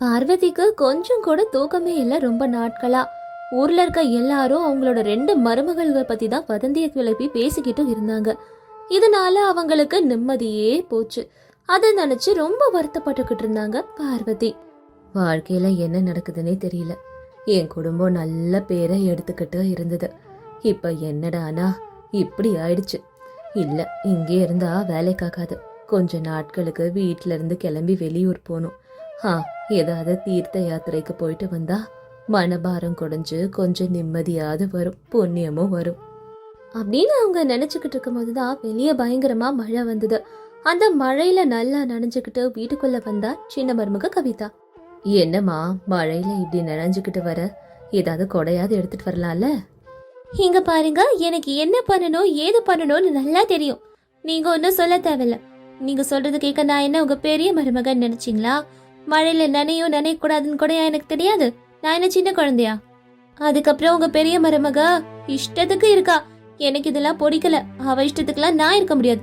பார்வதிக்கு கொஞ்சம் கூட தூக்கமே இல்லை ரொம்ப நாட்களா. ஊர்ல இருக்க எல்லாரும் அவங்களோட ரெண்டு மருமகள்கள் பத்தி தான் வதந்திய கிளப்பி பேசிக்கிட்டும் இருந்தாங்க. இதனால அவங்களுக்கு நிம்மதியே போச்சு. அதை நினைச்சு ரொம்ப வருத்தப்பட்டுக்கிட்டு இருந்தாங்க பார்வதி. வாழ்க்கையில என்ன நடக்குதுன்னே தெரியல. என் குடும்பம் நல்ல பேரை எடுத்துக்கிட்டு இருந்தது. இப்ப என்னடானா இப்படி ஆயிடுச்சு. இல்ல இங்கே இருந்தா வேலைக்காகாது. கொஞ்ச நாட்களுக்கு வீட்ல இருந்து கிளம்பி வெளியூர் போகணும். ஆ ஏதாவது தீர்த்த யாத்திரைக்கு போயிட்டு வந்தா மனபாரம் குறைஞ்சு கொஞ்சம் நிம்மதியாவது வரும் புண்ணியமும் வரும். அப்படின்னு அவங்க நினைச்சுக்கிட்டு இருக்கும்போது தான் வெளியே பயங்கரமா மழை வந்தது. அந்த மழையில நல்லா நனைஞ்சுக்கிட்டு வீட்டுக்குள்ள வந்தா சின்ன மருமக கவிதா. என்னம்மா மழையில இப்படி நனைஞ்சுக்கிட்டு வர? ஏதாவது கொடையாவது எடுத்துட்டு வரலாம்ல? இங்க பாருங்க எனக்கு என்ன பண்ணணும் ஏது பண்ணணும்னு நல்லா தெரியும். நீங்க ஒன்றும் சொல்ல தேவையில்ல. நீங்க சொல்றது கேட்க நான் என்ன உங்க பெரிய மருமகன் நினைச்சீங்களா? மழையில நனையும் நனையக்கூடாதுன்னு கூட எனக்கு தெரியாது. நான் என்ன சின்ன குழந்தையா? அதுக்கப்புறம் உங்க பெரிய மருமக இஷ்டத்துக்கு இருக்கா. எனக்கு இதெல்லாம் பிடிக்கல. அவ இஷ்டத்துக்குலாம் நான் இருக்க முடியாது.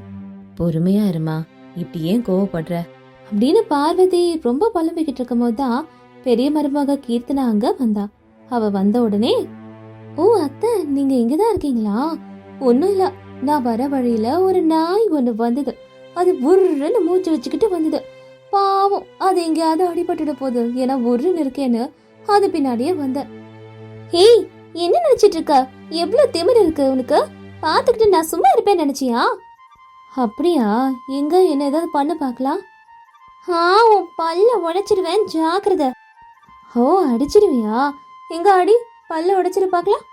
பொறுமையா இருமா. இப்படி ஏன் கோவப்படுற? அப்படின்னு பார்வதி ரொம்ப புலம்பிக்கிட்டு இருக்கும் தான் பெரிய மருமக கீர்த்தனா அங்க வந்தா. அவ வந்த உடனே ஓ அத்தை நீங்க இங்கதான் இருக்கீங்களா? ஒன்னும் இல்ல. நான் வர வழியில ஒரு நாய் ஒண்ணு வந்தது. அது உருன்னு மூச்சு வச்சுக்கிட்டு வந்தது. பாவம் அது எங்கேயாவது அடிபட்டுட போகுது ஏன்னா ஒரு இருக்கேன்னு அது பின்னாடியே வந்தேன். ஏய் என்ன நினைச்சிட்டு இருக்க? எவ்வளவு திமிர் இருக்கு உனக்கு? பாத்துக்கிட்டு நான் சும்மா இருப்பேன் நினைச்சியா? அப்படியா? எங்க என்ன ஏதாவது பண்ண பார்க்கலாம். ஆ உன் பல்ல உடைச்சிருவேன் ஜாக்கிரதை. ஓ அடிச்சிருவியா? எங்க அடி பல்ல உடைச்சிரு பார்க்கலாம்.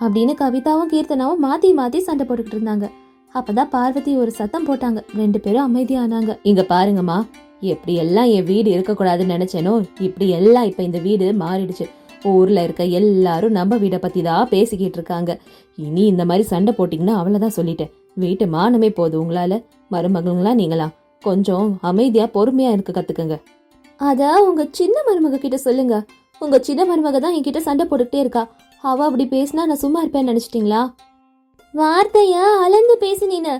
அப்படின்னு கவிதாவும் கீர்த்தனாவும் மாத்தி மாத்தி சண்டை போட்டுக்கிட்டு இருந்தாங்க. அப்பதான் பார்வதி ஒரு சத்தம் போட்டாங்க. ரெண்டு பேரும் அமைதியானாங்க. இங்க பாருங்கம்மா எப்படி எல்லாம் என் வீடு இருக்கக்கூடாதுன்னு நினைச்சேனோ இப்படி எல்லாம் இப்ப இந்த வீடு மாறிடுச்சு. ஊர்ல இருக்க எல்லாரும் நம்ம வீடை பத்தி தான் பேசிக்கிட்டு இருக்காங்க. இனி இந்த மாதிரி சண்டை போட்டீங்கன்னா அவ்வளவுதான் சொல்லிட்டேன். வீட்டு மானமே போதும் உங்களால. மருமகங்களா நீங்களா? கொஞ்சம் அமைதியா பொறுமையா இருக்க கத்துக்கங்க. அதா உங்க சின்ன மருமக கிட்ட சொல்லுங்க. உங்க சின்ன மருமக தான் என்கிட்ட சண்டை போட்டுக்கிட்டே இருக்கா. அவ அப்படி பேசினா நான் சும்மா இருப்பேன்னு நினைச்சிட்டீங்களா? வார்த்தையா அளந்து பேசினீன்னு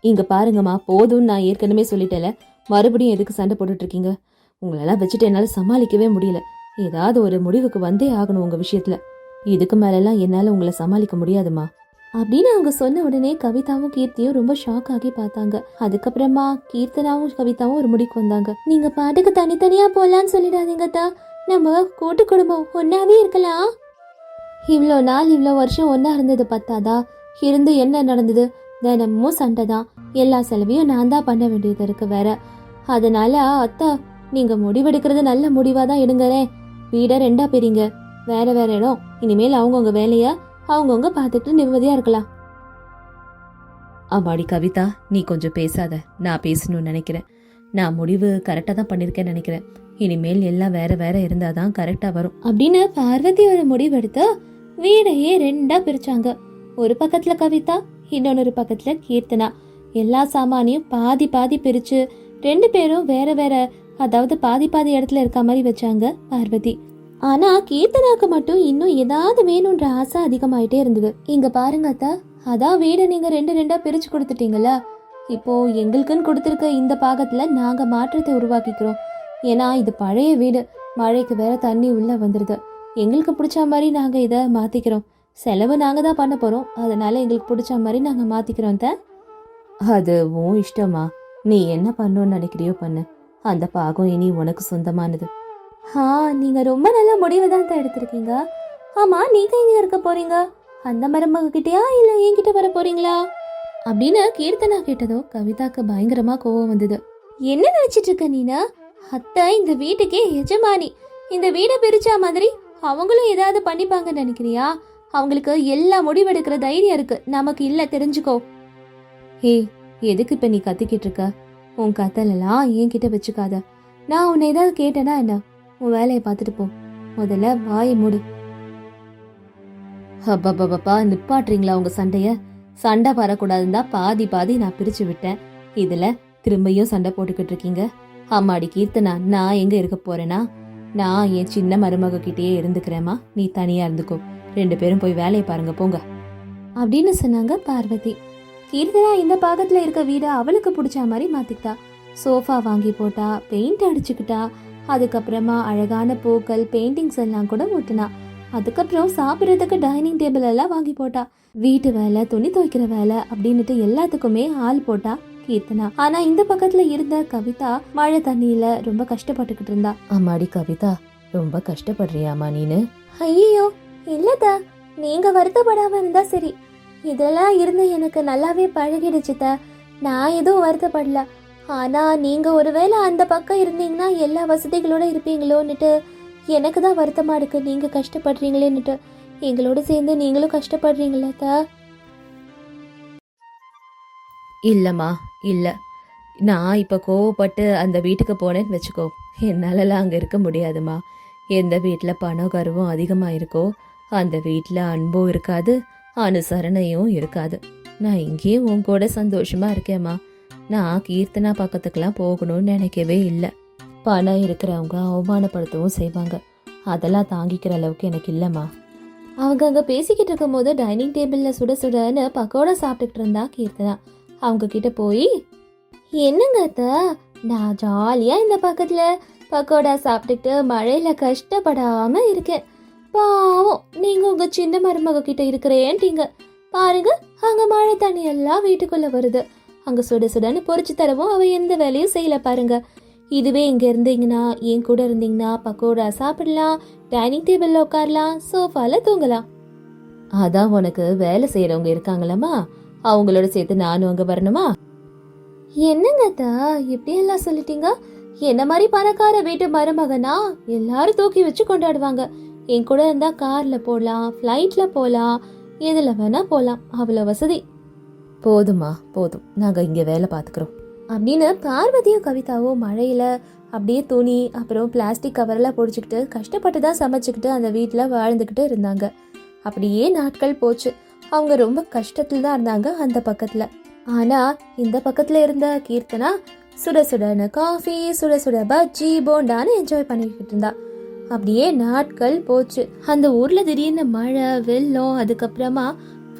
இங்க பாருங்கம்மா போதும்னு நான் ஏற்கனவே சொல்லிட்டேல. மறுபடியும் எதுக்கு சண்டை போட்டுட்டு இருக்கீங்க உங்களெல்லாம் வச்சுட்டு என்னால சமாளிக்கவே முடியல. ஏதாவது ஒரு முடிவுக்கு வந்தே ஆகணும் உங்க விஷயத்துல. இதுக்கு மேலெல்லாம் என்னால உங்களை சமாளிக்க முடியாதுமா அப்படின்னு அவங்க சொன்ன உடனே கவிதாவும் கீர்த்தியும் ரொம்ப ஷாக் ஆகி பார்த்தாங்க. அதுக்கப்புறமா கீர்த்தனாவும் கவிதாவும் ஒரு முடிவுக்கு வந்தாங்க. நீங்க பாட்டுக்கு தனித்தனியா போலான்னு சொல்லிடாதீங்க தா நம்ம கூட்டு குடும்பம் ஒன்னாவே இருக்கலாம். இவ்வளோ நாள் இவ்வளோ வருஷம் ஒன்றா இருந்தது பத்தாதா? இருந்து என்ன நடந்தது? தினமும் சண்டை தான் எல்லா செலவையும் நான் தான் பண்ண வேண்டியது இருக்கு வேற. அதனால அத்தா நீங்க முடிவெடுக்கிறது நல்ல முடிவா தான் எடுங்களேன். வீடை ரெண்டா பிரிங்க. வேற வேற இடம். இனிமேல் அவங்கவுங்க வேலைய அவங்கவுங்க பார்த்துட்டு நிம்மதியா இருக்கலாம். ஆமாடி கவிதா நீ கொஞ்சம் பேசாத. நான் பேசணும்னு நினைக்கிறேன். நான் முடிவு கரெக்டாக தான் பண்ணியிருக்கேன்னு நினைக்கிறேன். இனிமேல் எல்லாம் வேற வேற இருந்தாதான் கரெக்டா வரும். அப்படின்னு பார்வதியோட ஒரு முடிவெடுத்து வீடையே ரெண்டா பிரிச்சாங்க. ஒரு பக்கத்துல கவிதா இன்னொன்னு பக்கத்துல கீர்த்தனா. எல்லா சாமானையும் பாதி பாதி பிரிச்சு ரெண்டு பேரும் வேற வேற அதாவது பாதி பாதி இடத்துல இருக்க மாதிரி வச்சாங்க பார்வதி. ஆனா கீர்த்தனாக்கு மட்டும் இன்னும் ஏதாவது வேணும்ன்ற ஆசை அதிகமாயிட்டே இருந்தது. இங்க பாருங்க அத்தா அதான் வீடை நீங்க ரெண்டு ரெண்டா பிரிச்சு கொடுத்துட்டீங்களா இப்போ எங்களுக்குன்னு கொடுத்துருக்க இந்த பாகத்துல நாங்க மாற்றத்தை உருவாக்கிக்கிறோம். ஏன்னா இது பழைய வீடு. மழைக்கு வேற தண்ணி உள்ள வந்துடுது எங்களுக்கு பிடிச்ச மாதிரி நாங்க இதை மாத்திக்கிறோம். செலவு நாங்க தான் பண்ண போறோம். அதனால எங்களுக்கு பிடிச்ச மாதிரி நாங்க மாத்திக்கிறோம் த அது உன் இஷ்டமா. நீ என்ன பண்ணணும்னு நினைக்கிறியோ பண்ணு. அந்த பாகம் இனி உனக்கு சொந்தமானது. ஆ நீங்க ரொம்ப நல்ல முடிவு தான் தான் எடுத்திருக்கீங்க. ஆமா நீங்க எங்க இருக்க போறீங்க? அந்த மருமக கிட்டயா இல்ல என்கிட்ட வர போறீங்களா? அப்படின்னு கீர்த்தனா கேட்டதோ கவிதாக்கு பயங்கரமா கோவம் வந்தது. என்ன நினைச்சிட்டு இருக்க நீனா? அத்தை இந்த வீட்டுக்கே எஜமானி. இந்த வீடை பிரிச்சா மாதிரி அவங்களும் ஏதாவது பண்ணிப்பாங்கன்னு நினைக்கிறியா? அவங்களுக்கு எல்லா முடிவெடுக்கிற தைரியம் இருக்கு. நமக்கு இல்ல தெரிஞ்சுக்கோ. ஏய் எதுக்கு இப்ப நீ கத்திக்கிட்டு இருக்க? உன் கத்தலெல்லாம் என்கிட்ட வச்சுக்காத. நான் உன்னை ஏதாவது கேட்டேனா என்ன? உன் வேலையை பார்த்துட்டு போ. முதல்ல வாயை மூடு. அப்பப்பப்பா நிப்பாட்டுறீங்களா உங்க சண்டைய? சண்டை வரக்கூடாதுன்னு தான் பாதி பாதி நான் பிரிச்சு விட்டேன். இதுல திரும்பியும் சண்டை போட்டுக்கிட்டு இருக்கீங்க. அம்மாடி கீர்த்தனா நான் எங்க இருக்க போறேனா? நான் என் சின்ன மருமக கிட்டேயே இருந்துக்கிறேம்மா. நீ தனியா இருந்துக்கோ. ரெண்டு பேரும் போய் வேலையை பாருங்க போங்க. அப்படின்னு சொன்னாங்க பார்வதி. கீர்த்தனா இந்த பாகத்துல இருக்க வீடை அவளுக்கு பிடிச்ச மாதிரி மாத்திக்கிட்டா. சோஃபா வாங்கி போட்டா பெயிண்ட் அடிச்சுக்கிட்டா. அதுக்கப்புறமா அழகான பூக்கள் பெயிண்டிங்ஸ் எல்லாம் கூட ஒட்டினா அதுக்கப்புறம் சாப்பிட்றதுக்கு டைனிங் டேபிள் எல்லாம் வாங்கி போட்டா. வீட்டு வேலை துணி துவைக்கிற வேலை அப்படின்னுட்டு எல்லாத்துக்குமே ஆள் போட்டா. கீர்த்தனா. ஆனா இந்த பக்கத்துல இருந்த கவிதா மழை தண்ணியில ரொம்ப கஷ்டப்பட்டுக்கிட்டு இருந்தா. அம்மாடி கவிதா ரொம்ப கஷ்டப்படுறியாமா நீனு? ஐயோ இல்லதா நீங்க வருத்தப்படாம இருந்தா சரி. இதெல்லாம் இருந்து எனக்கு நல்லாவே பழகிடுச்சுத நான் எதுவும் வருத்தப்படல. ஆனா நீங்க ஒருவேளை அந்த பக்கம் இருந்தீங்கன்னா எல்லா வசதிகளோட இருப்பீங்களோன்னுட்டு எனக்கு தான் வருத்தமா இருக்கு. நீங்க கஷ்டப்படுறீங்களேன்னுட்டு. எங்களோட சேர்ந்து நீங்களும் கஷ்டப்படுறீங்களா தா. இல்லைம்மா இல்லை. நான் இப்போ கோவப்பட்டு அந்த வீட்டுக்கு போனேன்னு வச்சுக்கோ. என்னாலலாம் அங்கே இருக்க முடியாதுமா. எந்த வீட்டில் பணம் கருவும் அதிகமாக இருக்கோ அந்த வீட்டில் அன்பும் இருக்காது அனுசரணையும் இருக்காது. நான் இங்கேயே உன் கூட சந்தோஷமாக இருக்கேம்மா. நான் கீர்த்தனா பக்கத்துக்கெல்லாம் போகணும்னு நினைக்கவே இல்லை. பணம் இருக்கிறவங்க அவமானப்படுத்தவும் செய்வாங்க. அதெல்லாம் தாங்கிக்கிற அளவுக்கு எனக்கு இல்லைம்மா. அவங்க அங்கே பேசிக்கிட்டு இருக்கும்போது டைனிங் டேபிளில் சுட சுடன்னு பக்கோடா சாப்பிட்டுக்கிட்டு இருந்தா கீர்த்தனா. அவங்க கிட்ட போய் என்னங்க அத்தை? நான் ஜாலியா இந்த பக்கத்துல பக்கோடா சாப்பிட்டுட்டு மழையில கஷ்டப்படாம இருக்கேன். பாவம் நீங்க உங்க சின்ன மருமக கிட்ட இருக்கிறேன்ட்டீங்க. பாருங்க அங்க மழை தண்ணி எல்லாம் வீட்டுக்குள்ள வருது. அங்க சுட சுடன்னு பொறிச்சு தரவும் அவ எந்த வேலையும் செய்யல பாருங்க. இதுவே இங்க இருந்தீங்கன்னா என் கூட இருந்தீங்கன்னா பக்கோடா சாப்பிடலாம் டைனிங் டேபிள்ல உட்காரலாம் சோஃபால தூங்கலாம். அதான் உனக்கு வேலை செய்யறவங்க இருக்காங்களம்மா. அவங்களோட சேர்த்து நானும் அங்க வரணுமா? என்னங்க அத்தா? இப்படி எல்லாம் சொல்லிட்டீங்க? என்ன மாதிரி பணக்கார வீட்டு மருமகனா? எல்லாரும் தூக்கி வச்சு கொண்டாடுவாங்க. என் கூட இருந்தா கார்ல போகலாம் ஃப்ளைட்ல போகலாம் எதுல வேணா போகலாம் அவ்வளோ வசதி. போதுமா போதும். நாங்க இங்க வேலை பார்த்துக்கிறோம். அப்படின்னு பார்வதியும் கவிதாவும் மழையில அப்படியே துணி அப்புறம் பிளாஸ்டிக் கவர்லாம் பிடிச்சிக்கிட்டு கஷ்டப்பட்டு தான் சமைச்சுக்கிட்டு அந்த வீட்டில் வாழ்ந்துக்கிட்டு இருந்தாங்க. அப்படியே நாட்கள் போச்சு. அவங்க ரொம்ப கஷ்டத்தில் தான் இருந்தாங்க அந்த பக்கத்தில். ஆனால் இந்த பக்கத்தில் இருந்த கீர்த்தனா சுட சுடன்னு காஃபி சுட சுட பஜ்ஜி போண்டான்னு என்ஜாய் பண்ணிக்கிட்டு இருந்தா. அப்படியே நாட்கள் போச்சு. அந்த ஊரில் திடீர்னு மழை வெள்ளம் அதுக்கப்புறமா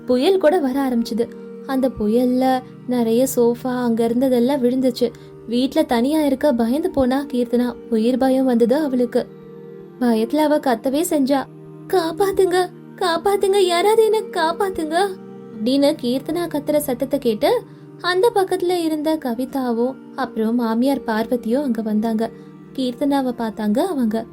புயல் கூட வர ஆரம்பிச்சுது. அந்த புயலில் நிறைய சோஃபா அங்கே இருந்ததெல்லாம் விழுந்துச்சு. வீட்டில் தனியாக இருக்க பயந்து போனா கீர்த்தனா உயிர் பயம் வந்தது அவளுக்கு. பயத்தில் அவள் கத்தவே செஞ்சா காப்பாத்துங்க காப்பாத்துங்க யாராவது என்ன காப்பாத்துங்க. அப்படின்னு கீர்த்தனா கத்துற சத்தத்தை கேட்டு அந்த பக்கத்துல இருந்த கவிதாவும் அப்புறம் மாமியார் பார்வதியும் அங்க வந்தாங்க. கீர்த்தனாவை பார்த்தாங்க அவங்க.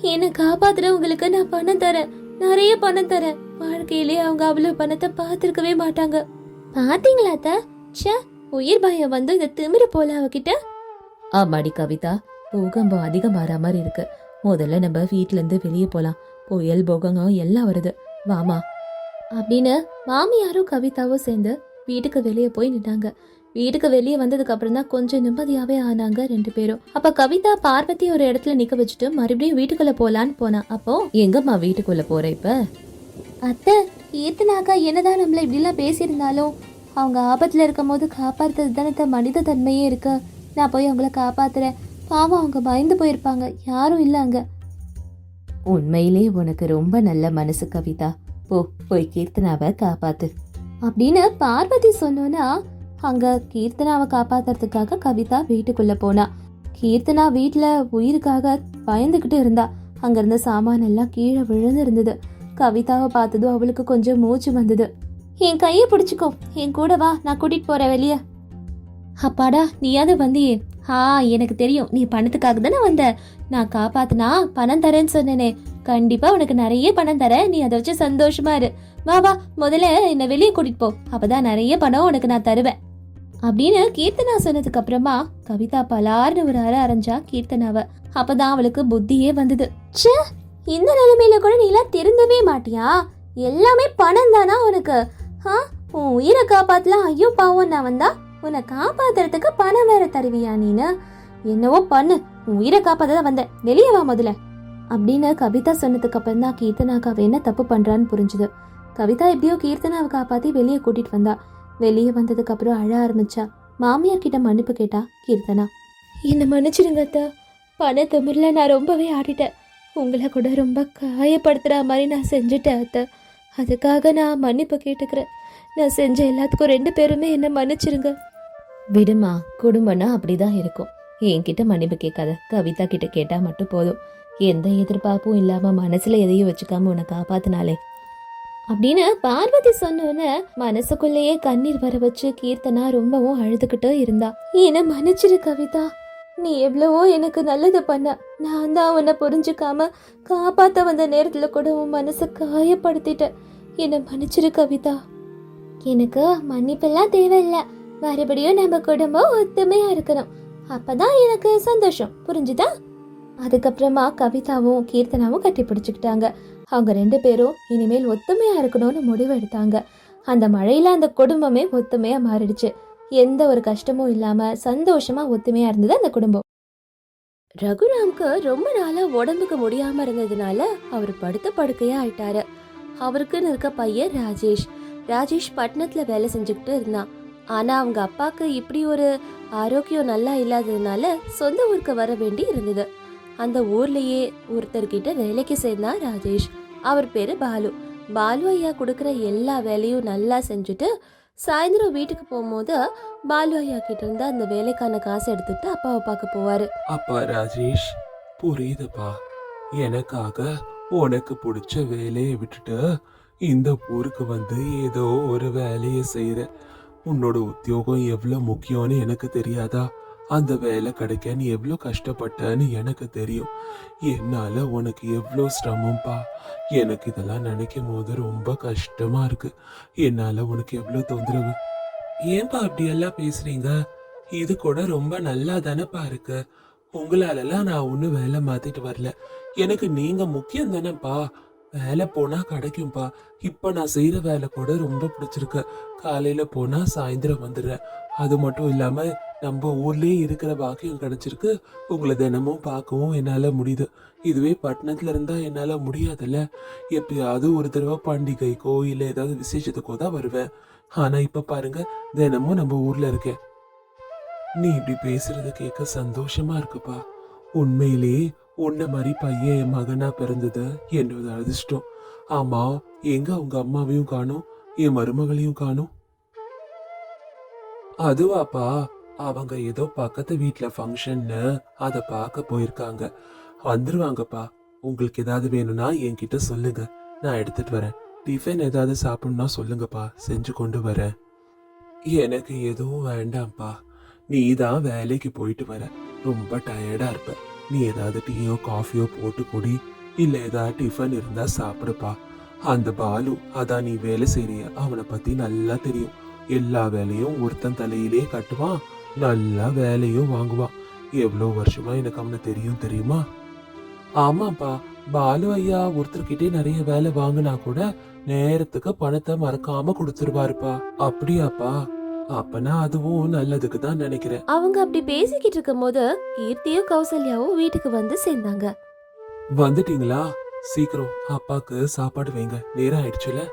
என்ன காப்பாத்துறவங்களுக்கு நான் பணம் தரேன். நிறைய பணம் தரேன். வாழ்க்கையிலே அவங்க அவ்வளவு பணத்தை பார்த்துருக்கவே மாட்டாங்க. பாத்தீங்களா தா ச்சே உயிர் பயம் வந்து இந்த திமிரு போல அவகிட்ட. ஆமாடி கவிதா பூகம்பம் அதிகமாற மாதிரி இருக்கு. முதல்ல நம்ம வீட்ல இருந்து வெளியே போலாம். புயல் போகங்கம் எல்லாம் வருது. வாமா. அப்படின்னு மாமியாரும் கவிதாவும் சேர்ந்து வீட்டுக்கு வெளியே போய் நின்னாங்க. வீட்டுக்கு வெளியே வந்ததுக்கு அப்புறம் தான் கொஞ்சம் நிம்மதியாவே ஆனாங்க ரெண்டு பேரும். அப்ப கவிதா பார்வதி ஒரு இடத்துல நிக்க வச்சுட்டு மறுபடியும் வீட்டுக்குள்ள போலான்னு போனா. அப்போ எங்கம்மா வீட்டுக்குள்ள போற இப்ப? அத்தை கீர்த்தனாக்கா என்னதான் நம்மள இப்படிலாம் பேசியிருந்தாலும் அவங்க ஆபத்துல இருக்கும் போது காப்பாத்துறது தானே மனித தன்மையே இருக்கு. நான் போய் அவங்கள காப்பாத்துறேன். பாவம் அவங்க பயந்து போயிருப்பாங்க. யாரும் இல்லை அங்கே. உண்மையிலே உனக்கு ரொம்ப நல்ல மனசு கவிதா. போ போய் கீர்த்தனாவை காப்பாத்து. அப்படின்னு பார்வதி சொன்னோன்னா அங்க கீர்த்தனாவை காப்பாத்துறதுக்காக கவிதா வீட்டுக்குள்ள போனா. கீர்த்தனா வீட்டுல உயிருக்காக பயந்துகிட்டு இருந்தா. அங்கிருந்த சாமான் எல்லாம் கீழே விழுந்து இருந்தது கவிதாவை பார்த்ததும் அவளுக்கு கொஞ்சம் மூச்சு வந்தது. என் கையை பிடிச்சிக்கோ. என் கூட வா. நான் கூட்டிட்டு போறேன் வெளியே. அப்பாடா. நீயாவது வந்தியே. ஆ எனக்கு தெரியும். நீ பணத்துக்காக தானே வந்த. நான் காப்பாத்தினா பணம் தரேன்னு சொன்னேனே. கண்டிப்பா உனக்கு நிறைய பணம் தரேன். நீ அதை வச்சு சந்தோஷமா இரு. வா வா முதல்ல என்னை வெளியே கூட்டிட்டு போ. அப்பதான் நிறைய பணம் உனக்கு நான் தருவேன். அப்படின்னு கீர்த்தனா சொன்னதுக்கு அப்புறமா கவிதா பலார்னு ஒரு அரை அரைஞ்சா கீர்த்தனாவ. அப்பதான் அவளுக்கு புத்தியே வந்தது. ச்சே இந்த நிலைமையில கூட நீ எல்லாம் திருந்தவே மாட்டியா? எல்லாமே பணம் தானா உனக்கு? ஆ உன் உயிரை காப்பாத்தலாம். ஐயோ பாவம் நான் வந்தா உன்னை காப்பாத்துறதுக்கு பணம் வேற தருவியா நீனு? என்னவோ பண்ணு. உன் உயிரை காப்பாத்த வந்தேன். வெளியே வா முதல்ல. அப்படின்னு கவிதா சொன்னதுக்கு அப்புறம் தான் கீர்த்தனாக்கு அவ என்ன தப்பு பண்றான்னு புரிஞ்சுது. கவிதா எப்படியோ கீர்த்தனாவை காப்பாத்தி வெளியே கூட்டிட்டு வந்தா. வெளியே வந்ததுக்கு அப்புறம் அழ ஆரம்பிச்சா. மாமியார் கிட்ட மன்னிப்பு கேட்டா கீர்த்தனா. என்ன மன்னிச்சிடுங்க அத்தா. பண திமிரில் நான் ரொம்பவே ஆடிட்டேன். உங்களை கூட ரொம்ப காயப்படுத்துகிற மாதிரி நான் செஞ்சுட்டேன் அத்தை. அதுக்காக நான் மன்னிப்பு கேட்டுக்கிறேன். நான் செஞ்ச எல்லாத்துக்கும் ரெண்டு பேருமே என்ன மன்னிச்சிருங்க. விடுமா குடும்பம்னா அப்படிதான் இருக்கும். என்கிட்ட மன்னிப்பு கேட்காத. கவிதா கிட்ட கேட்டா மட்டும் போதும். எந்த எதிர்பார்ப்பும் இல்லாம மனசுல எதையும் வச்சுக்காம உன்னை காப்பாத்தினாலே அப்படின்னு பார்வதி சொன்னோன்னே மனசுக்குள்ளேயே கண்ணீர் வர வச்சு கீர்த்தனா ரொம்பவும் அழுதுகிட்டே இருந்தா. என்ன மன்னிச்சிரு கவிதா. நீ எவ்வளவோ எனக்கு நல்லது பண்ண. நான் தான் உன்னை புரிஞ்சுக்காம காப்பாத்த வந்த நேரத்துல கூட உன் மனசை காயப்படுத்திட்டேன். என்னை மன்னிச்சிரு கவிதா. எனக்கு மன்னிப்பெல்லாம் தேவையில்ல. மறுபடியும் நம்ம குடும்பம் ஒத்துமையா இருக்கணும். அப்பதான் எனக்கு சந்தோஷம். புரிஞ்சுதா? அதுக்கப்புறமா கவிதாவும் கீர்த்தனாவும் கட்டி பிடிச்சுக்கிட்டாங்க. அவங்க ரெண்டு பேரும் இனிமேல் ஒத்துமையா இருக்கணும்னு முடிவு எடுத்தாங்க. அந்த மழையில அந்த குடும்பமே ஒத்துமையா மாறிடுச்சு. எந்த ஒரு கஷ்டமும் இல்லாம சந்தோஷமா ஒத்துமையா இருந்தது அந்த குடும்பம். ரகுராம்க்கு ரொம்ப நாளா உடம்புக்கு முடியாம இருந்ததுனால அவர் படுத்த படுக்கையா ஆயிட்டாரு. அவருக்குன்னு இருக்க பையன் ராஜேஷ். ராஜேஷ் பட்டணத்துல வேலை செஞ்சுக்கிட்டு இருந்தான். ஆனால் அவங்க அப்பாவுக்கு இப்படி ஒரு ஆரோக்கியம் நல்லா இல்லாததுனால சொந்த ஊருக்கு வர வேண்டி இருந்தது. அந்த ஊர்லேயே ஒருத்தர்கிட்ட வேலைக்கு சேர்ந்தார் ராஜேஷ். அவர் பேர் பாலு. பாலு ஐயா கொடுக்குற எல்லா வேலையும் நல்லா செஞ்சுட்டு சாயந்தரம் வீட்டுக்கு போகும்போது பாலு ஐயா கிட்ட இருந்து அந்த வேலைக்கான காசு எடுத்துட்டு அப்பாவை பார்க்க போவாரு. அப்பா ராஜேஷ் புரியுதுப்பா. எனக்காக உனக்கு பிடிச்ச வேலையை விட்டுட்டு இந்த ஊருக்கு வந்து ஏதோ ஒரு வேலையை செய்யற. உன்னோட உத்தியோகம் எவ்வளோ முக்கியம்னு எனக்கு தெரியாதா? அந்த வேலை கிடைக்க நீ எவ்வளோ கஷ்டப்பட்டன்னு எனக்கு தெரியும். என்னால் உனக்கு எவ்வளோ சிரமம்ப்பா எனக்கு இதெல்லாம் நினைக்கும் போது ரொம்ப கஷ்டமா இருக்கு. என்னால் உனக்கு எவ்வளோ தொந்தரவு? ஏன்பா அப்படியெல்லாம் பேசுகிறீங்க இது கூட ரொம்ப நல்லா தானேப்பா இருக்கு. உங்களாலலாம் நான் ஒன்றும் வேலை மாத்திட்டு வரல. எனக்கு நீங்கள் முக்கியம் தானேப்பா? வேலை போனா கிடைக்கும்பா. இப்ப நான் செய்யற வேலை கூட ரொம்ப பிடிச்சிருக்கு. காலையில போனா சாயந்தரம் வந்துடுறேன். அது மட்டும் இல்லாம நம்ம ஊர்லயே இருக்கிற பாக்கியம் கிடைச்சிருக்கு. உங்களை தினமும் பார்க்கவும் என்னால முடியுது. இதுவே பட்டணத்துல இருந்தா என்னால முடியாதுல்ல. எப்பயாவது ஒரு தடவை பண்டிகைக்கோ இல்ல ஏதாவது விசேஷத்துக்கோ தான் வருவேன். ஆனா இப்ப பாருங்க தினமும் நம்ம ஊர்ல இருக்கேன் நீ இப்படி பேசுறத கேட்க சந்தோஷமா இருக்குப்பா. உண்மையிலேயே உன்ன மாதிரி பையன் என் மகனா பிறந்தது என்னோட அதிர்ஷ்டம். ஆமா எங்க அவங்க அம்மாவையும் காணும் என் மருமகளையும் காணும். அதுவாப்பா அவங்க ஏதோ பக்கத்து வீட்டுல ஃபங்க்ஷன்னு அதை பார்க்க போயிருக்காங்க. வந்துருவாங்கப்பா. உங்களுக்கு ஏதாவது வேணும்னா என்கிட்ட சொல்லுங்க. நான் எடுத்துட்டு வரேன். டிஃபன் ஏதாவது சாப்பிடணும்னா சொல்லுங்கப்பா. செஞ்சு கொண்டு வரேன். எனக்கு எதுவும் வேண்டாம்ப்பா. நீ தான் வேலைக்கு போயிட்டு வர. ரொம்ப டயர்டா இருப்பேன் நீ ஏதாவது டீயோ காஃபியோ போட்டு குடி. இல்ல ஏதாவது டிஃபன் இருந்தா சாப்பிடுப்பா. அந்த பாலு அதான் நீ வேலை செய்றிய அவனை பத்தி நல்லா தெரியும். எல்லா வேலையும் ஒருத்தன் தலையிலே கட்டுவான். நல்லா வேலையும் வாங்குவான். எவ்வளோ வருஷமா எனக்கு அவனை தெரியும் தெரியுமா? ஆமாப்பா பாலு ஐயா ஒருத்தர்கிட்டே நிறைய வேலை வாங்கினா கூட நேரத்துக்கு பணத்தை மறக்காம கொடுத்துருவாருப்பா. அப்படியாப்பா? அப்பனா அதுவும் நல்லதுக்கு தான் நினைக்கிறேன். அவங்க அப்படி பேசிக்கிட்டு இருக்கும்போது கீர்த்தியும் கௌசல்யாவும் வீட்டுக்கு வந்து சேர்ந்தாங்க. வந்துட்டீங்களா? சீக்கிரம் அப்பாக்கு சாப்பாடு வைங்க. நேரம் ஆயிடுச்சுல?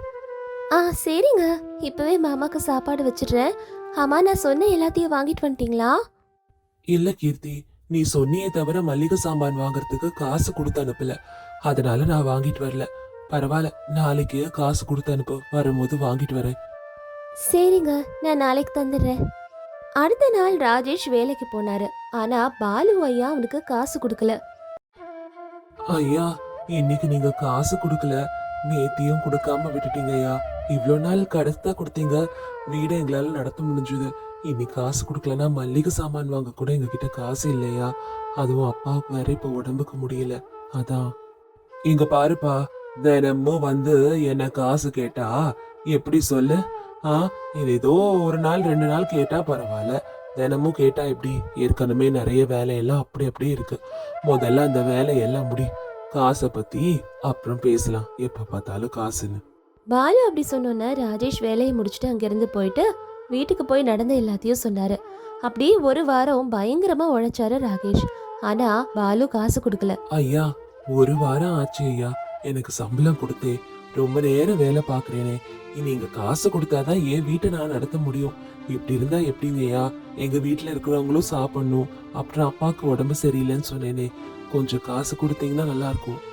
ஆ சரிங்க. இப்பவே மாமாக்கு சாப்பாடு வச்சிடுறேன். ஆமா நான் சொன்ன எல்லாத்தையும் வாங்கிட்டு வந்துட்டீங்களா? இல்ல கீர்த்தி. நீ சொன்னியே தவிர மல்லிகை சாமான் வாங்குறதுக்கு காசு கொடுத்து அனுப்பல. அதனால நான் வாங்கிட்டு வரல. பரவாயில்ல நாளைக்கு காசு கொடுத்து அனுப்பு. வரும்போது வாங்கிட்டு வரேன். சரிங்க நான் நாளைக்கு தந்துடுறேன். அடுத்த நாள் ராஜேஷ் வேலைக்கு போனாரு. ஆனா பாலு ஐயா அவனுக்கு காசு கொடுக்கல. ஐயா இன்னைக்கு நீங்க காசு கொடுக்கல. நேத்தியும் கொடுக்காம விட்டுட்டீங்க ஐயா. இவ்வளோ நாள் கடத்தா கொடுத்தீங்க. வீடை எங்களால நடத்த முடிஞ்சது. இன்னைக்கு காசு கொடுக்கலனா மல்லிகை சாமான் வாங்க கூட எங்க கிட்ட காசு இல்லையா? அதுவும் அப்பாவுக்கு வேற இப்ப உடம்புக்கு முடியல. அதான். இங்க பாருப்பா தினமும் வந்து என்ன காசு கேட்டா? எப்படி சொல்லு? ஆ இது ஏதோ ஒரு நாள் ரெண்டு நாள் கேட்டா பரவாயில்ல. தினமும் கேட்டா எப்படி? ஏற்கனவே நிறைய வேலையெல்லாம் அப்படி அப்படியே இருக்கு. முதல்ல அந்த வேலையெல்லாம் முடி. காசை பத்தி அப்புறம் பேசலாம். எப்ப பார்த்தாலும் காசுன்னு. பாலு அப்படி சொன்னோன்னே ராஜேஷ் வேலையை முடிச்சுட்டு அங்கிருந்து போயிட்டு வீட்டுக்கு போய் நடந்த எல்லாத்தையும் சொன்னாரு. அப்படியே ஒரு வாரம் பயங்கரமா உழைச்சாரு ராகேஷ். ஆனா பாலு காசு கொடுக்கல. ஐயா ஒரு வாரம் ஆச்சு ஐயா. எனக்கு சம்பளம் கொடுத்தே. ரொம்ப நேரம் வேலை பார்க்குறேனே. நீங்க காசு கொடுத்தாதான் என் வீட்டை நான் நடத்த முடியும். இப்படி இருந்தா எப்படிங்கய்யா? எங்கள் எங்க இருக்கிறவங்களும் சாப்பிடணும். அப்புறம் அப்பாவுக்கு உடம்பு சரியில்லைன்னு சொன்னேனே. கொஞ்சம் காசு கொடுத்தீங்கன்னா நல்லா இருக்கும்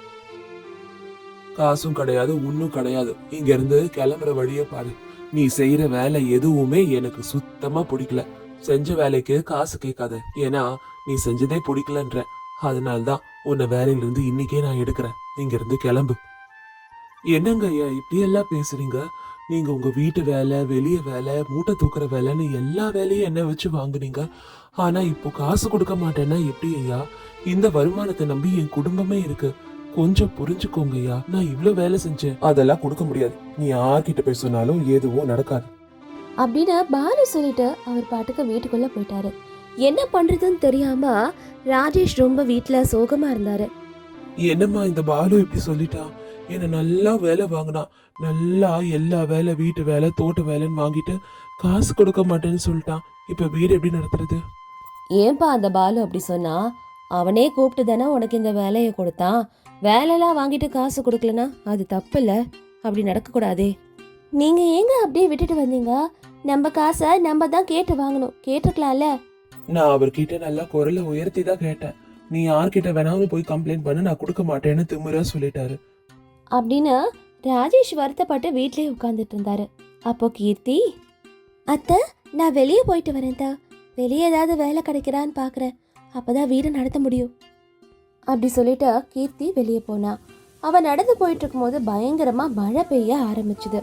காசும் கிடையாது ஒன்றும் கிடையாது. இங்க இருந்து கிளம்புற வழியை பாரு. நீ செய்யற வேலை எதுவுமே எனக்கு சுத்தமா பிடிக்கல. செஞ்ச வேலைக்கு காசு கேட்காத. ஏன்னா நீ செஞ்சதே பிடிக்கலன்ற. அதனால்தான் உன்னை வேலையிலிருந்து இன்னைக்கே நான் எடுக்கிறேன். இங்க இருந்து கிளம்பு. என்னங்க ஐயா இப்படி எல்லாம் பேசுறீங்க? நீங்க உங்க வீட்டு வேலை வெளிய வேலை மூட்டை தூக்குற வேலைன்னு எல்லா வேலையும் என்ன வச்சு வாங்குனீங்க? ஆனா இப்போ காசு கொடுக்க மாட்டேன்னா எப்படி ஐயா இந்த வருமானத்தை நம்பி என் குடும்பமே இருக்கு. கொஞ்சம் புரிஞ்சுக்கோங்க ஐயா நான் இவ்ளோ வேலை செஞ்சேன். அதெல்லாம் கொடுக்க முடியாது. நீ யார்கிட்ட போய் சொன்னாலும் எதுவும் நடக்காது. அப்படின்னு பாலு சொல்லிட்டு அவர் பாட்டுக்கு வீட்டுக்குள்ள போயிட்டாரு. என்ன பண்றதுன்னு தெரியாம ராஜேஷ் ரொம்ப வீட்ல சோகமா இருந்தாரு. என்னம்மா இந்த பாலு இப்படி சொல்லிட்டான் என்ன நல்லா வேலை வாங்கினான் நல்லா எல்லா வேலை வீட்டு வேலை தோட்ட வேலைன்னு வாங்கிட்டு காசு கொடுக்க மாட்டேன்னு சொல்லிட்டான். இப்ப வீடு எப்படி நடத்துறது? ஏன்பா அந்த பாலு அப்படி சொன்னா? அவனே கூப்பிட்டு தானே உனக்கு இந்த வேலையை கொடுத்தான். வேலையெல்லாம் வாங்கிட்டு காசு கொடுக்கலனா அது தப்பு இல்ல அப்படி நடக்கக்கூடாதே. நீங்க ஏங்க அப்படியே விட்டுட்டு வந்தீங்க? நம்ம காசை நம்ம தான் கேட்டு வாங்கணும். கேட்டிருக்கலாம்ல? நான் அவர்கிட்ட நல்லா குரலை உயர்த்தி தான் கேட்டேன். நீ யார்கிட்ட வேணாலும் போய் கம்ப்ளைண்ட் பண்ணு நான் கொடுக்க மாட்டேன்னு திமிரா சொல்லிட்டாரு. அப்படின்னு ராஜேஷ் வருத்தப்பட்டு வீட்லேயே உட்காந்துட்டு இருந்தாரு. அப்போ கீர்த்தி அத்தை நான் வெளியே போயிட்டு வரேன் தா வெளியே ஏதாவது வேலை கிடைக்கிறான்னு பார்க்குறேன் அப்போதான் வீடு நடத்த முடியும். அப்படி சொல்லிட்டு கீர்த்தி வெளியே போனா. அவன் நடந்து போயிட்டு இருக்கும்போது பயங்கரமாக மழை பெய்ய ஆரம்பிச்சுது.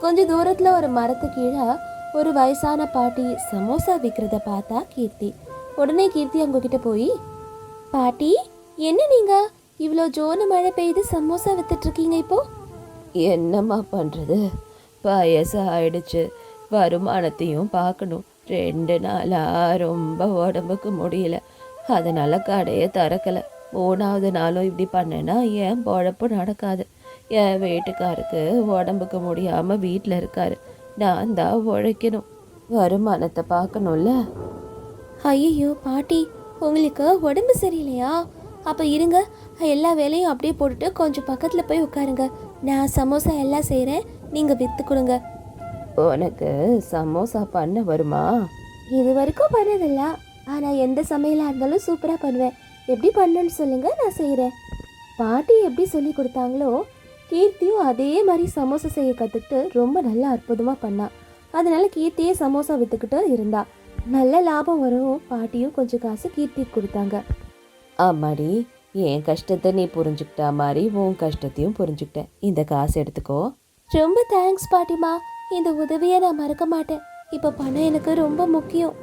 கொஞ்ச தூரத்தில் ஒரு மரத்து கீழே ஒரு வயசான பாட்டி சமோசா விற்கிறத பார்த்தா கீர்த்தி. உடனே கீர்த்தி அவங்க கிட்ட போய் பாட்டி என்ன நீங்கள் இவ்வளோ ஜோனு மழை பெய்யுது சமோசா வித்துட்டு இருக்கீங்க இப்போ? என்னம்மா பண்றது? வயசு ஆயிடுச்சு வருமானத்தையும் பார்க்கணும். ரெண்டு நாளா ரொம்ப உடம்புக்கு முடியல. அதனால கடையை திறக்கல. மூணாவது நாளும் இப்படி பண்ணேன்னா என் பொழப்பு நடக்காது? என் வீட்டுக்காருக்கு உடம்புக்கு முடியாம வீட்டில் இருக்காரு. நான் தான் உழைக்கணும். வருமானத்தை பார்க்கணும்ல? ஐயோ பாட்டி உங்களுக்கு உடம்பு சரியில்லையா? அப்போ இருங்க. எல்லா வேலையும் அப்படியே போட்டுட்டு கொஞ்சம் பக்கத்தில் போய் உட்காருங்க. நான் சமோசா எல்லாம் செய்கிறேன் நீங்கள் விற்று கொடுங்க. உனக்கு சமோசா பண்ண வருமா? இது வரைக்கும் பண்ணதில்ல. ஆனால் எந்த சமையலாக இருந்தாலும் சூப்பராக பண்ணுவேன். எப்படி பண்ணணும்னு சொல்லுங்க நான் செய்கிறேன் பாட்டி எப்படி சொல்லி கொடுத்தாங்களோ கீர்த்தியும் அதே மாதிரி சமோசா செய்ய கற்றுக்கிட்டு ரொம்ப நல்லா அற்புதமாக பண்ணா. அதனால கீர்த்தியே சமோசா விற்றுக்கிட்டு இருந்தா. நல்ல லாபம் வரும். பாட்டியும் கொஞ்சம் காசு கீர்த்திக்கு கொடுத்தாங்க. ஆமாடி. என் கஷ்டத்தை நீ புரிஞ்சுக்கிட்டா மாதிரி உன் கஷ்டத்தையும் புரிஞ்சுக்கிட்டேன் இந்த காசு எடுத்துக்கோ. ரொம்ப தேங்க்ஸ் பாட்டிமா. இந்த உதவியை நான் மறக்க மாட்டேன். இப்போ பணம் எனக்கு ரொம்ப முக்கியம்.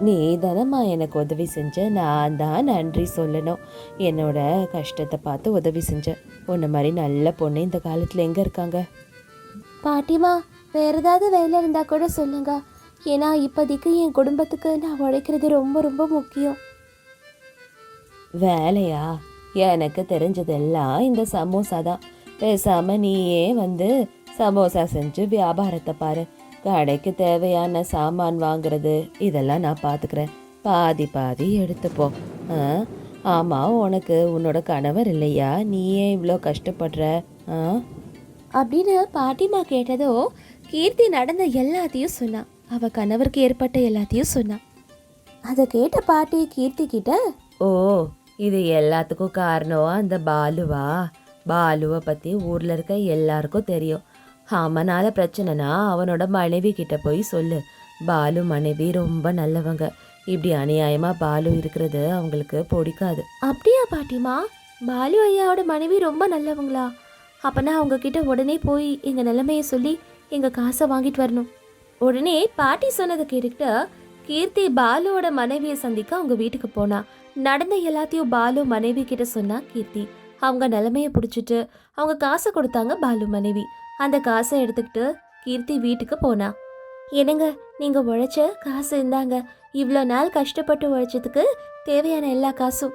நீ தானம்மா எனக்கு உதவி செஞ்ச. நான் தான் நன்றி சொல்லணும். என்னோட கஷ்டத்தை பார்த்து உதவி செஞ்ச. உன்ன மாதிரி நல்ல பொண்ணு இந்த காலத்தில் எங்கே இருக்காங்க? பாட்டிமா வேற ஏதாவது வேலை இருந்தா கூட சொல்லுங்க. ஏன்னா இப்போதைக்கு என் குடும்பத்துக்கு நான் உழைக்கிறது ரொம்ப ரொம்ப முக்கியம். வேலையா? எனக்கு தெரிஞ்சதெல்லாம் இந்த சமோசா தான். பேசாம நீயே வந்து சமோசா செஞ்சு வியாபாரத்தை பாரு. கடைக்கு தேவையான சாமான் வாங்குறது இதெல்லாம் நான் பார்த்துக்கிறேன் பாதி பாதி எடுத்துப்போ. ஆ? ஆமாம் உனக்கு உன்னோட கணவர் இல்லையா? நீயே இவ்வளோ கஷ்டப்படுற? ஆ? அப்படின்னு பாட்டிமா கேட்டதோ கீர்த்தி நடந்த எல்லாத்தையும் சொன்னா. அவ கணவருக்கு ஏற்பட்ட எல்லாத்தையும் சொன்னா. அதை கேட்ட பாட்டி கீர்த்தி கிட்ட ஓ இது எல்லாத்துக்கும் காரணம் அந்த பாலுவா? பாலுவை பற்றி ஊரில் இருக்க எல்லாருக்கும் தெரியும். அவனால் பிரச்சனைனா அவனோட மனைவி கிட்ட போய் சொல்லு. பாலு மனைவி ரொம்ப நல்லவங்க. இப்படி அநியாயமாக பாலு இருக்கிறது அவங்களுக்கு பிடிக்காது. அப்படியா பாட்டிமா? பாலு ஐயாவோட மனைவி ரொம்ப நல்லவங்களா? அப்பனா அவங்க கிட்ட உடனே போய் எங்கள் நிலைமையை சொல்லி எங்கள் காசை வாங்கிட்டு வரணும். உடனே பாட்டி சொன்னதை கேட்டுக்கிட்ட கீர்த்தி பாலுவோட மனைவியை சந்திக்க அவங்க வீட்டுக்கு போனா. நடந்த எல்லாத்தையும் பாலு மனைவி கிட்ட சொன்னா கீர்த்தி. அவங்க நிலைமைய பிடிச்சிட்டு அவங்க காசை கொடுத்தாங்க பாலு மனைவி. அந்த காசை எடுத்துக்கிட்டு கீர்த்தி வீட்டுக்கு போனா. என்னங்க நீங்க உழைச்ச காசு இருந்தாங்க இவ்வளோ நாள் கஷ்டப்பட்டு உழைச்சதுக்கு தேவையான எல்லா காசும்.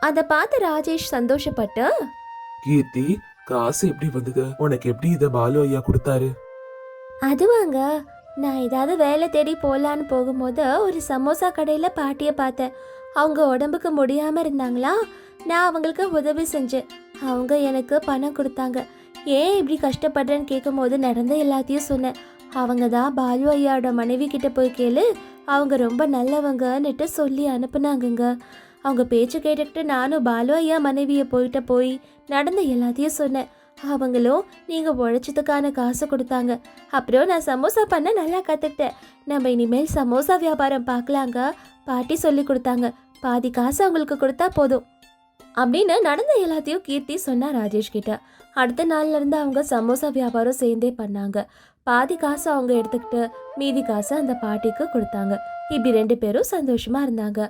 அதை பார்த்து ராஜேஷ் சந்தோஷப்பட்டு கீர்த்தி காசு எப்படி வந்தது? உனக்கு எப்படி இத பாலு ஐயா கொடுத்தாரு? அதுவாங்க. நான் ஏதாவது வேலை தேடி போகலான்னு போகும்போது ஒரு சமோசா கடையில் பாட்டியை பார்த்தேன். அவங்க உடம்புக்கு முடியாமல் இருந்தாங்களா? நான் அவங்களுக்கு உதவி செஞ்சேன். அவங்க எனக்கு பணம் கொடுத்தாங்க. ஏன் இப்படி கஷ்டப்படுறேன்னு கேட்கும்போது நடந்த எல்லாத்தையும் சொன்னேன். அவங்க தான் பாலு ஐயாவோட மனைவி கிட்ட போய் கேளு. அவங்க ரொம்ப நல்லவங்கன்னுட்டு சொல்லி அனுப்புனாங்கங்க. அவங்க பேச்சு கேட்டுக்கிட்டு நானும் பாலு ஐயா மனைவியை போயிட்ட போய் நடந்த எல்லாத்தையும் சொன்னேன். அவங்களும் நீங்கள் உழைச்சதுக்கான காசு கொடுத்தாங்க. அப்புறம் நான் சமோசா பண்ண நல்லா கற்றுக்கிட்டேன் நம்ம இனிமேல் சமோசா வியாபாரம் பார்க்கலாங்க. பாட்டி சொல்லி கொடுத்தாங்க. பாதி காசு அவங்களுக்கு கொடுத்தா போதும். அப்படின்னு நடந்த எல்லாத்தையும் கீர்த்தி சொன்னா ராஜேஷ் கிட்ட. அடுத்த நாள்ல இருந்து அவங்க சமோசா வியாபாரம் சேர்ந்தே பண்ணாங்க. பாதி காசு அவங்க எடுத்துக்கிட்டு மீதி காசு அந்த பாட்டிக்கு கொடுத்தாங்க. இப்படி ரெண்டு பேரும் சந்தோஷமா இருந்தாங்க.